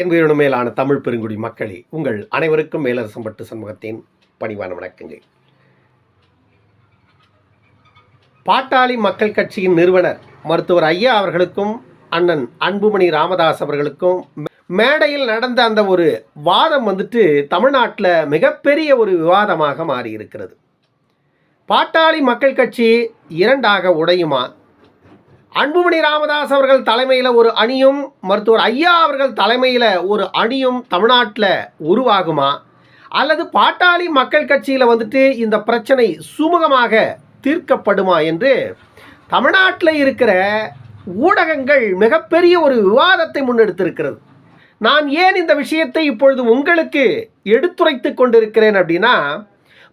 என் மேலான தமிழ் பெருங்குடி மக்களே உங்கள் அனைவருக்கும் மேலரசம்பட்டு சமூகத்தின் பணிவான வணக்கங்கள். பாட்டாளி மக்கள் கட்சியின் நிறுவனர் மருத்துவர் ஐயா அவர்களுக்கும் அண்ணன் அன்புமணி ராமதாஸ் அவர்களுக்கும் மேடையில் நடந்த அந்த ஒரு வாதம் வந்துட்டு தமிழ்நாட்டில் மிகப்பெரிய ஒரு விவாதமாக மாறி இருக்கிறது பாட்டாளி மக்கள் கட்சி இரண்டாக உடையுமா? அன்புமணி ராமதாஸ் அவர்கள் தலைமையில் ஒரு அணியும் மருத்துவர் ஐயா அவர்கள் தலைமையில் ஒரு அணியும் தமிழ்நாட்டில் உருவாகுமா? அல்லது பாட்டாளி மக்கள் கட்சியில் வந்துட்டு இந்த பிரச்சனை சுமூகமாக தீர்க்கப்படுமா என்று தமிழ்நாட்டில் இருக்கிற ஊடகங்கள் மிகப்பெரிய ஒரு விவாதத்தை முன்னெடுத்திருக்கிறது. நான் ஏன் இந்த விஷயத்தை இப்பொழுது உங்களுக்கு எடுத்துரைத்து கொண்டிருக்கிறேன் அப்படின்னா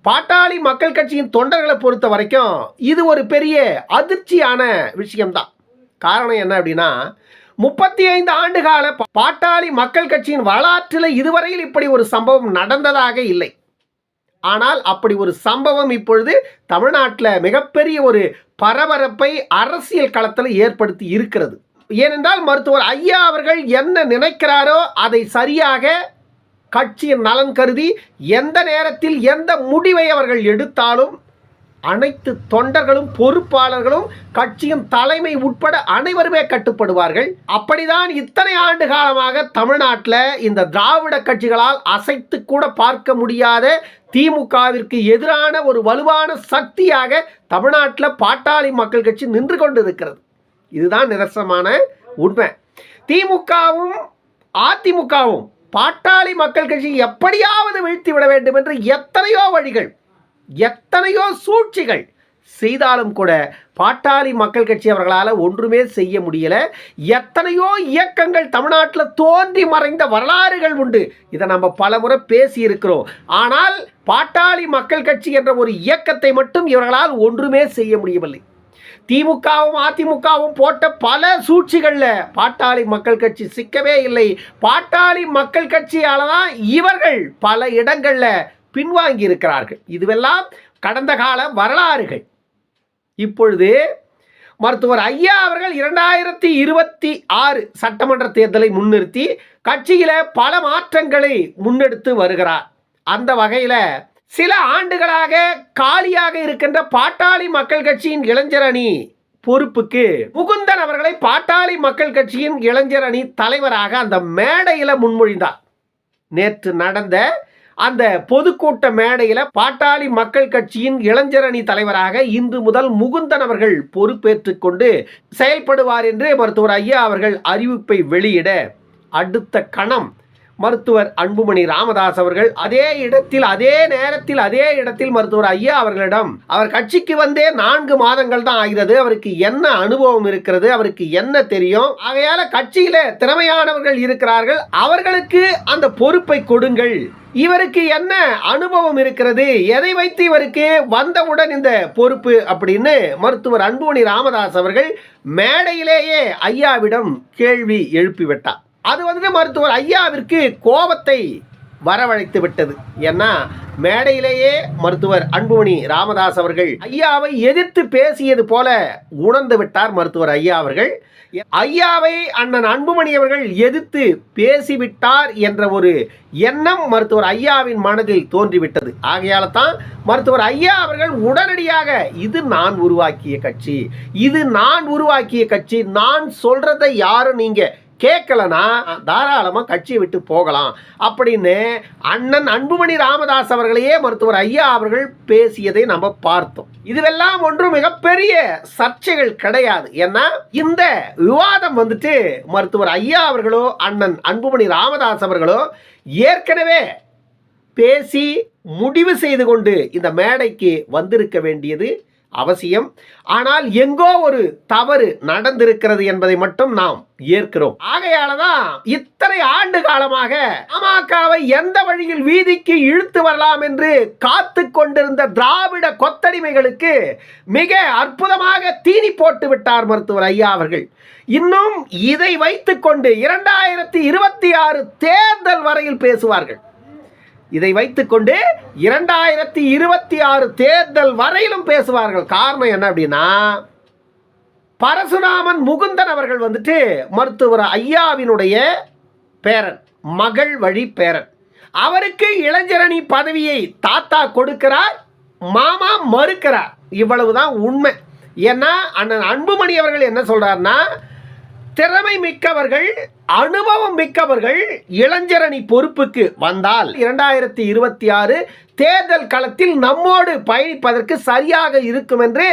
பாட்டாளி மக்கள் கட்சியின் தொண்டர்களை பொறுத்த வரைக்கும் இது ஒரு பெரிய அதிர்ச்சியான விஷயம்தான். காரணம் என்ன அப்படின்னா முப்பத்தி ஐந்து ஆண்டு கால பாட்டாளி மக்கள் கட்சியின் வரலாற்றில் இதுவரையில் இப்படி ஒரு சம்பவம் நடந்ததாக இல்லை. ஆனால் அப்படி ஒரு சம்பவம் இப்பொழுது தமிழ்நாட்டில் மிகப்பெரிய ஒரு பரபரப்பை அரசியல் களத்தில் ஏற்படுத்தி இருக்கிறது. ஏனென்றால் மருத்துவர் ஐயா அவர்கள் என்ன நினைக்கிறாரோ அதை சரியாக கட்சியின் நலன் கருதி எந்த நேரத்தில் எந்த முடிவை அவர்கள் எடுத்தாலும் அனைத்து தொண்டர்களும் பொறுப்பாளர்களும் கட்சியின் தலைமை உட்பட அனைவருமே கட்டுப்படுவார்கள். அப்படிதான் இத்தனை ஆண்டு காலமாக தமிழ்நாட்டில் இந்த திராவிட கட்சிகளால் அசைத்து கூட பார்க்க முடியாத திமுகவிற்கு எதிரான ஒரு வலுவான சக்தியாக தமிழ்நாட்டில் பாட்டாளி மக்கள் கட்சி நின்று கொண்டு இருக்கிறது இதுதான் நிரசமான உண்மை. திமுகவும் அதிமுகவும் பாட்டாளி மக்கள் கட்சி எப்படியாவது வீழ்த்தி விட வேண்டும் என்று எத்தனையோ வழிகள். எத்தனையோ சூழ்ச்சிகள். செய்தாலும் கூட பாட்டாளி மக்கள் கட்சி அவர்களால் ஒன்றுமே செய்ய முடியல. எத்தனையோ இயக்கங்கள் தமிழ்நாட்டில் தோன்றி மறைந்த வரலாறுகள் உண்டு. இதை நம்ம பல முறை பேசியிருக்கிறோம். ஆனால் பாட்டாளி மக்கள் கட்சி என்ற ஒரு இயக்கத்தை மட்டும் இவர்களால் ஒன்றுமே செய்ய முடியவில்லை. திமுகவும் அதிமுகவும் போட்ட பல சூழ்ச்சிகளில் பாட்டாளி மக்கள் கட்சி சிக்கவே இல்லை. பாட்டாளி மக்கள் கட்சியால் தான் இவர்கள் பல இடங்களில் பின்வாங்கி இருக்கிறார்கள் இதுவெல்லாம் கடந்த கால வரலாறுகள். இப்பொழுது மருத்துவர் ஐயா அவர்கள் இரண்டாயிரத்தி இருபத்தி ஆறு சட்டமன்ற தேர்தலை முன்னிறுத்தி கட்சியில பல மாற்றங்களை முன்னெடுத்து வருகிறார். அந்த வகையில் சில ஆண்டுகளாக காலியாக இருக்கின்ற பாட்டாளி மக்கள் கட்சியின் இளைஞர் அணி பொறுப்புக்கு முகுந்தன் அவர்களை பாட்டாளி மக்கள் கட்சியின் இளைஞர் அணி தலைவராக அந்த மேடையில் முன்மொழிந்தார். நேற்று நடந்த அந்த பொதுக்கூட்ட மேடையில் பாட்டாளி மக்கள் கட்சியின் இளைஞர் அணி தலைவராக இன்று முதல் முகுந்தன் அவர்கள் பொறுப்பேற்றுக் கொண்டு செயல்படுவார் என்று மருத்துவர் ஐயா அவர்கள் அறிவிப்பை வெளியிட அடுத்த கணம் மருத்துவர் அன்புமணி ராமதாஸ் அவர்கள் அதே இடத்தில் அதே நேரத்தில் அதே இடத்தில் மருத்துவர் ஐயா அவர்களிடம் அவர் கட்சிக்கு வந்தே நான்கு மாதங்கள் தான் ஆகிறது. அவருக்கு என்ன அனுபவம் இருக்கிறது? அவருக்கு என்ன தெரியும்? ஆகையால கட்சியில திறமையானவர்கள் இருக்கிறார்கள். அவர்களுக்கு அந்த பொறுப்பை கொடுங்கள். இவருக்கு என்ன அனுபவம் இருக்கிறது? எதை வைத்து இவருக்கு வந்தவுடன் இந்த பொறுப்பு அப்படின்னு மருத்துவர் அன்புமணி ராமதாஸ் அவர்கள் மேடையிலேயே ஐயாவிடம் கேள்வி எழுப்பிவிட்டார். அது வந்துட்டு மருத்துவர் ஐயாவிற்கு கோபத்தை வரவழைத்து விட்டது. ஏன்னா மேடையிலேயே மருத்துவர் அன்புமணி ராமதாஸ் அவர்கள் ஐயாவை எதிர்த்து பேசியது போல உணர்ந்து விட்டார் மருத்துவர் ஐயா அவர்கள். ஐயாவை அண்ணன் அன்புமணி அவர்கள் எதிர்த்து பேசிவிட்டார் என்ற ஒரு எண்ணம் மருத்துவர் ஐயாவின் மனதில் தோன்றிவிட்டது. ஆகையால தான் மருத்துவர் ஐயா அவர்கள் உடனடியாக இது நான் உருவாக்கிய கட்சி. இது நான் உருவாக்கிய கட்சி. நான் சொல்றதை யாரும் நீங்கள் கேட்கலனா தாராளமாக கட்சியை விட்டு போகலாம் அப்படின்னு அண்ணன் அன்புமணி ராமதாஸ் அவர்களையே மருத்துவர் ஐயா அவர்கள் பேசியதை நம்ம பார்த்தோம். இதுவெல்லாம் ஒன்றும் மிகப்பெரிய சர்ச்சைகள் கிடையாது. ஏன்னா இந்த விவாதம் வந்துட்டு மருத்துவர் ஐயா அவர்களோ அண்ணன் அன்புமணி ராமதாஸ் அவர்களோ ஏற்கனவே பேசி முடிவு செய்து கொண்டு இந்த மேடைக்கு வந்திருக்க வேண்டியது அவசியம். ஆனால் எங்கோ ஒரு தவறு நடந்திருக்கிறது என்பதை மட்டும் நாம் ஏற்கிறோம். ஆகையால தான் இத்தனை ஆண்டு காலமாக அமகவை எந்த வழியில் வீதிக்கு இழுத்து வரலாம் என்று காத்து கொண்டிருந்த திராவிட கொத்தடிமைகளுக்கு மிக அற்புதமாக தீனி போட்டு விட்டார் மருத்துவர் ஐயா அவர்கள். இன்னும் இதை வைத்துக்கொண்டு இரண்டாயிரத்தி இருபத்தி ஆறு தேர்தல் வரையில் பேசுவார்கள். இதை வைத்துக்கொண்டு இரண்டாயிரத்தி இருபத்தி ஆறு தேர்தல் வரையிலும் பேசுவார்கள். காரணம் என்ன அப்படின்னா பரசுராமன் முகுந்தன் அவர்கள் வந்துட்டு மருத்துவர் ஐயாவினுடைய பேரன் மகள் வழி பேரன். அவருக்கு இளைஞரணி பதவியை தாத்தா கொடுக்கிறார் மாமா மறுக்கிறார். இவ்வளவுதான் உண்மை. ஏன்னா அண்ணன் அன்புமணி அவர்கள் என்ன சொல்றாருன்னா திறமை மிக்கவர்கள் அனுபவம் மிக்கவர்கள் இளைஞரணி பொறுப்புக்கு வந்தால் இரண்டாயிரத்தி இருபத்தி ஆறு தேர்தல் களத்தில் நம்மோடு பயணிப்பதற்கு சரியாக இருக்கும் என்று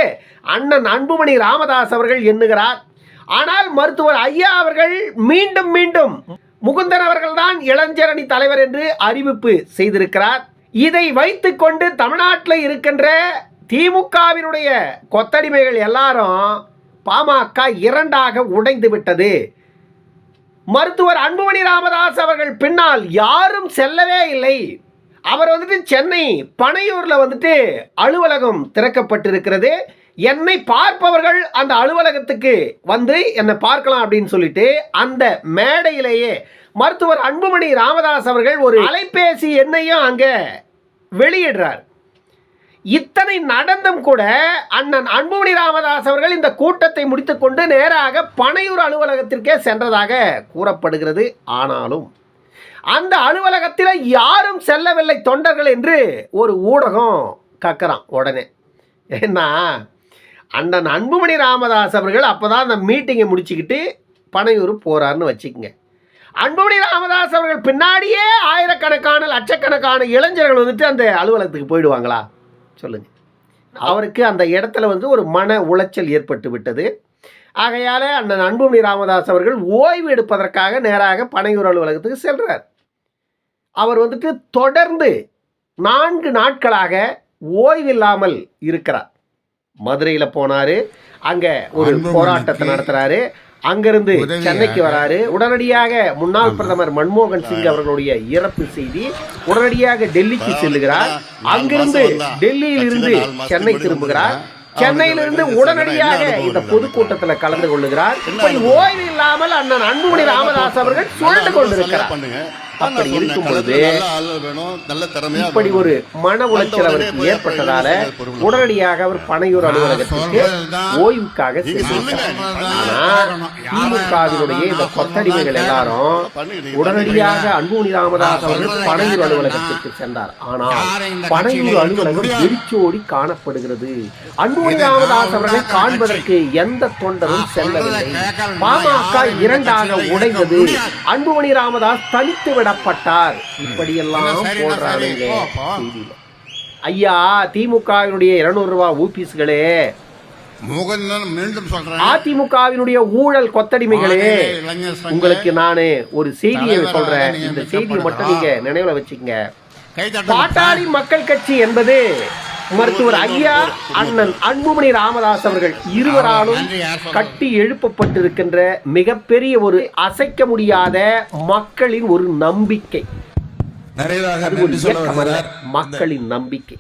அண்ணன் அன்புமணி ராமதாஸ் அவர்கள் எண்ணுகிறார். ஆனால் மருத்துவர் ஐயா அவர்கள் மீண்டும் மீண்டும் முகுந்தன் அவர்கள்தான் இளைஞரணி தலைவர் என்று அறிவிப்பு செய்திருக்கிறார். இதை வைத்துக்கொண்டு தமிழ்நாட்டில் இருக்கின்ற திமுகவினுடைய கொத்தடிமைகள் எல்லாரும் பாமக இரண்டாக உடைந்து விட்டது மருத்துவர் அன்புமணி ராமதாஸ் அவர்கள் பின்னால் யாரும் செல்லவே இல்லை. அவர் வந்துட்டு சென்னை பனையூர்ல வந்துட்டு அலுவலகம் திறக்கப்பட்டிருக்கிறது. என்னை பார்ப்பவர்கள் அந்த அலுவலகத்துக்கு வந்து என்னை பார்க்கலாம் அப்படின்னு சொல்லிட்டு அந்த மேடையிலேயே மருத்துவர் அன்புமணி ராமதாஸ் அவர்கள் ஒரு அலைபேசி எண்ணையும் அங்க வெளியிடுறார். இத்தனை நடந்தும் கூட அண்ணன் அன்புமணி ராமதாஸ் அவர்கள் இந்த கூட்டத்தை முடித்துக்கொண்டு நேராக பனையூர் அலுவலகத்திற்கே சென்றதாக கூறப்படுகிறது. ஆனாலும் அந்த அலுவலகத்தில் யாரும் செல்லவில்லை தொண்டர்கள் என்று ஒரு ஊடகம் கக்கறான் உடனே. ஏன்னா அண்ணன் அன்புமணி ராமதாஸ் அவர்கள் அப்போ தான் அந்த மீட்டிங்கை முடிச்சுக்கிட்டு பனையூர் போறாருன்னு வச்சுக்கோங்க. அன்புமணி ராமதாஸ் அவர்கள் பின்னாடியே ஆயிரக்கணக்கான லட்சக்கணக்கான இளைஞர்கள் வந்துட்டு அந்த அலுவலகத்துக்கு போயிடுவாங்களா? சொல்லுங்க. அவருக்கு அந்த இடத்துல வந்து ஒரு மன உளைச்சல் ஏற்பட்டு விட்டது. ஆகையால அண்ணன் அன்புமணி ராமதாஸ் அவர்கள் ஓய்வு எடுப்பதற்காக நேராக பனையூர் அலுவலகத்துக்கு செல்றார். அவர் வந்துட்டு தொடர்ந்து நான்கு நாட்களாக ஓய்வில்லாமல் இருக்கிறார். மதுரையில் போனாரு. அங்க ஒரு போராட்டத்தை நடத்துறாரு. அங்கிருந்து சென்னைக்கு வராரு. உடனடியாக முன்னாள் பிரதமர் மன்மோகன் சிங் அவர்களுடைய இறப்பு செய்தி உடனடியாக டெல்லிக்கு செல்லுகிறார். அங்கிருந்து டெல்லியில் இருந்து சென்னை திரும்புகிறார். சென்னையிலிருந்து உடனடியாக இந்த பொதுக்கூட்டத்தில் கலந்து கொள்ளுகிறார். இப்படி ஓய்வு இல்லாமல் அண்ணன் அன்புமணி ராமதாஸ் அவர்கள் சுழண்டு கொண்டிருக்கிறார். அப்படி இருக்கும் பொழுது இப்படி. ஒரு மன உளைச்சல் அவருக்கு ஏற்பட்டதால உடனடியாக அவர் பனையூர் அலுவலகத்திற்கு ஓய்வுக்காக திமுகவினுடைய இந்த கொத்தடிமைகள் எல்லாரும் உடனடியாக அன்புமணி ராமதாஸ் அவர்கள் பனையூர் அலுவலகத்திற்கு சென்றார். ஆனால் பனையூர் அலுவலகம் வெறிச்சோடி காணப்படுகிறது. அன்புமணி ராமதாஸ் அவர்களை காண்பதற்கு எந்த தொண்டரும் செல்லவில்லை. பாமக இரண்டாக உடைந்தது அன்புமணி ராமதாஸ் தனித்து விடப்பட்டார். இப்படியெல்லாம் போடுறாருங்க செய்தியில. ஐயா திமுகவினுடைய இருநூறு ரூபாய் ஊபிஸ்களே மீண்டும் சொல்றேன் அதிமுகவினுடைய ஊழல் கொத்தடிமைகளே. உங்களுக்கு நானு ஒரு செய்தியை சொல்றேன். இந்த. செய்தியை மட்டும் நீங்க நினைவுல வச்சுக்கங்க. பாட்டாளி மக்கள் கட்சி என்பது மருத்துவர் ஐயா அண்ணன் அன்புமணி ராமதாஸ் அவர்கள் இருவராலும்? கட்டி எழுப்பப்பட்டிருக்கின்ற மிகப்பெரிய ஒரு அசைக்க முடியாத மக்களின் ஒரு நம்பிக்கை. மக்களின் நம்பிக்கை.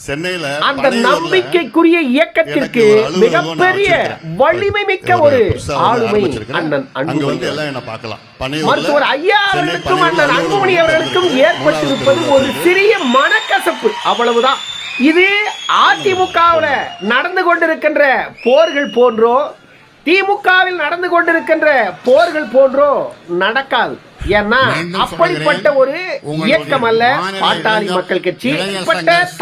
சென்னையில அந்த நம்பிக்கைக்குரிய இயக்கத்திற்கு மிகப்பெரிய. வலிமை மிக்க ஒரு ஆளுமை. அண்ணன் அங்க வந்து எல்லாம் என்ன பார்க்கலாம் மருத்துவர் ஐயா அவர்களுக்கும் அண்ணன் அன்புமணி அவர்களுக்கும். ஏற்பட்டிருப்பது ஒரு சிறிய மனக்கசப்பு அவ்வளவுதான் இது அதிமுகவுல நடந்து கொண்டிருக்கின்ற போர்கள் போன்றோ திமுகவில் நடந்து கொண்டிருக்கின்ற போர்கள் போன்றோ நடக்காது ஏன்னா அப்படிப்பட்ட. ஒரு இயக்கம் அல்ல பாட்டாளி மக்கள் கட்சி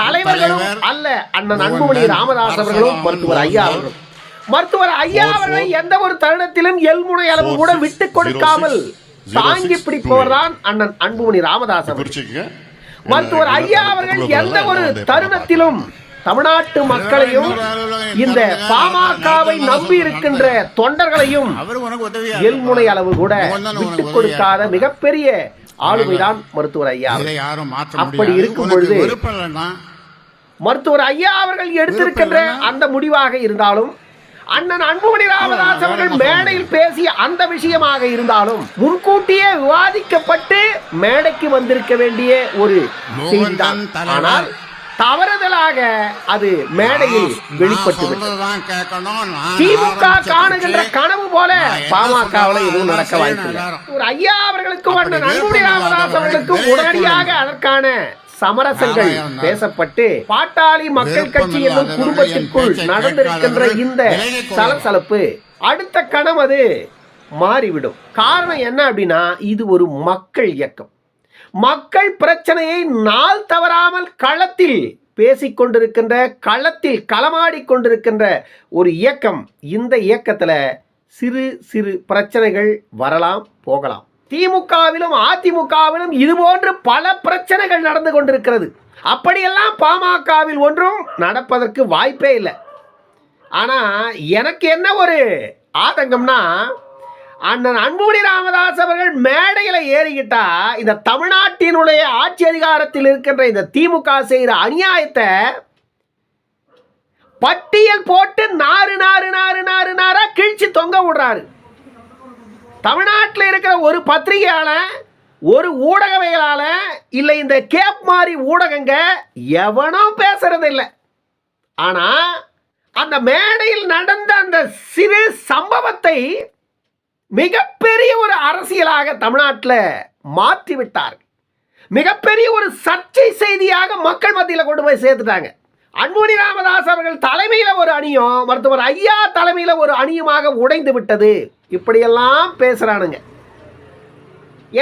தலைவர்களும் தலைவர் அல்ல அண்ணன் அன்புமணி தாஸ், ராமதாஸ் அவர்களும் மருத்துவர் ஐயா அவர்களும் மருத்துவர் ஐயா அவர்களை. எந்த ஒரு தருணத்திலும் எல்முனை அளவு கூட விட்டு கொடுக்காமல் தாங்கி பிடிப்பவர் தான் அண்ணன் அன்புமணி ராமதாஸ் அவர்கள் மருத்துவர் ஐயா அவர்கள் எந்த ஒரு தருணத்திலும் தமிழ்நாட்டு மக்களையும் இந்த பாமகவை நம்பி இருக்கின்ற தொண்டர்களையும் எல்முனை அளவு கூட முகந்தன் விட்டு உனக்கு கொடுக்காத மிகப்பெரிய ஆளுமைதான் மருத்துவர் ஐயா அப்படி. இருக்கும் பொழுது மருத்துவர் ஐயா அவர்கள் எடுத்திருக்கின்ற அந்த முடிவாக இருந்தாலும் அண்ணன் அன்புமணி ராமதாஸ் அவர்கள் மேடையில் பேசிய அந்த விஷயமாக இருந்தாலும் முன்கூட்டியே விவாதிக்கப்பட்டு மேடைக்கு வந்திருக்க வேண்டிய ஒரு செய்திதான். ஆனால் தவறுதலாக அது மேடையில் வெளிப்பட்டு திமுக காணுகின்ற. கனவு போல பாமகவில் எதுவும் நடக்க வாய்ப்பில்லை ஒரு ஐயா அவர்களுக்கும் விருப்பம் ராமதாஸ் அவர்களுக்கும் உடனடியாக. அதற்கான சமரசங்கள் பேசப்பட்டு பாட்டாளி மக்கள் கட்சி என்னும் குடும்பத்திற்குள் நடந்திருக்கின்ற இந்த. சலசலப்பு அடுத்த கணம் அது மாறிவிடும் காரணம் என்ன அப்படின்னா இது ஒரு மக்கள் இயக்கம் மக்கள் பிரச்சனையை நாள் தவறாமல் களத்தில் பேசிக் கொண்டிருக்கின்ற களத்தில் களமாடி கொண்டிருக்கின்ற ஒரு இயக்கம் இந்த இயக்கத்தில் சிறு சிறு பிரச்சனைகள் வரலாம் போகலாம். திமுகவிலும் அதிமுகவிலும் இதுபோன்று பல பிரச்சனைகள் நடந்து கொண்டிருக்கிறது. அப்படியெல்லாம் பாமகவில் ஒன்றும் நடப்பதற்கு வாய்ப்பே இல்லை. ஆனால் எனக்கு என்ன ஒரு ஆதங்கம்னா அண்ணன் அன்புமணி ராமதாஸ் அவர்கள் மேடையில் ஏறிக்கிட்டா இந்த தமிழ்நாட்டினுடைய ஆட்சி அதிகாரத்தில் இருக்கின்ற இந்த திமுக செய்கிற அநியாயத்தை பட்டியல் போட்டு நாறு நாறு நாறு நாறு நாரா கிழிச்சு தொங்க விடுறாரு. தமிழ்நாட்டில் இருக்கிற ஒரு பத்திரிகையாளன் ஒரு ஊடகவியலாளன் இல்லை இந்த கேப் மாதிரி ஊடகங்க எவனும் பேசுறது இல்லை. ஆனால் அந்த மேடையில் நடந்த அந்த சிறு சம்பவத்தை மிகப்பெரிய ஒரு அரசியலாக தமிழ்நாட்டில் மாற்றி விட்டார் மிகப்பெரிய ஒரு சர்ச்சை செய்தியாக மக்கள் மத்தியில் கொண்டு போய் சேர்த்துட்டாங்க. அன்புமணி ராமதாஸ் அவர்கள் தலைமையில் ஒரு அணியும் மருத்துவர் ஐயா தலைமையில் ஒரு அணியுமாக உடைந்து விட்டது. இப்படியெல்லாம் பேசுகிறானுங்க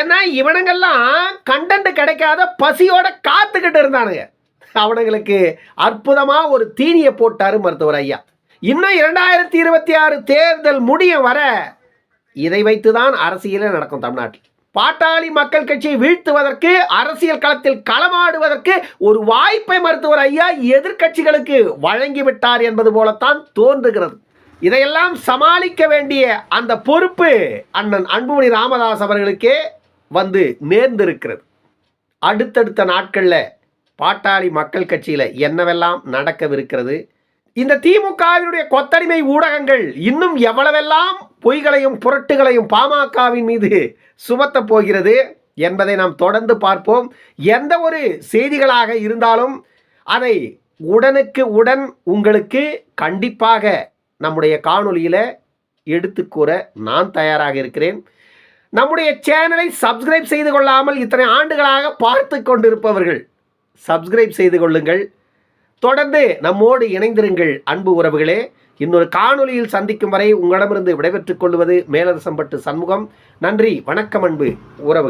ஏன்னா இவனுங்கெல்லாம் கண்டென்ட் கிடைக்காத பசியோட காத்துக்கிட்டு இருந்தானுங்க. அவனுங்களுக்கு அற்புதமாக ஒரு தீனியை போட்டார் மருத்துவர் ஐயா. இன்னும் இரண்டாயிரத்தி இருபத்தி ஆறு தேர்தல் முடியும் வர இதை வைத்துதான் அரசியலே நடக்கும் தமிழ்நாட்டில். பாட்டாளி மக்கள் கட்சியை வீழ்த்துவதற்கு அரசியல் களத்தில் களமாடுவதற்கு ஒரு வாய்ப்பை மருத்துவர் ஐயா எதிர்க்கட்சிகளுக்கு வழங்கிவிட்டார் என்பது போலத்தான் தோன்றுகிறது. இதையெல்லாம் சமாளிக்க வேண்டிய அந்த பொறுப்பு அண்ணன் அன்புமணி ராமதாஸ் அவர்களுக்கே வந்து நேர்ந்திருக்கிறது. அடுத்தடுத்த நாட்களில் பாட்டாளி மக்கள் கட்சியில் என்னவெல்லாம் நடக்கவிருக்கிறது இந்த திமுகவினுடைய கொத்தடிமை ஊடகங்கள் இன்னும் எவ்வளவெல்லாம் பொய்களையும் புரட்டுகளையும் பாமகவின் மீது சுமத்தப் போகிறது என்பதை நாம் தொடர்ந்து பார்ப்போம். எந்த ஒரு செய்திகளாக இருந்தாலும் அதை உடனுக்கு உடன் உங்களுக்கு கண்டிப்பாக நம்முடைய காணொளியில் எடுத்து கூற நான் தயாராக இருக்கிறேன். நம்முடைய சேனலை சப்ஸ்கிரைப் செய்து கொள்ளாமல் இத்தனை ஆண்டுகளாக பார்த்து கொண்டிருப்பவர்கள் சப்ஸ்கிரைப் செய்து கொள்ளுங்கள். தொடர்ந்து நம்மோடு இணைந்திருங்கள் அன்பு உறவுகளே. இன்னொரு காணொலியில் சந்திக்கும் வரை உங்களிடமிருந்து விடைபெற்றுக் கொள்வது மேலரசம்பட்டு சண்முகம். நன்றி வணக்கம் அன்பு உறவு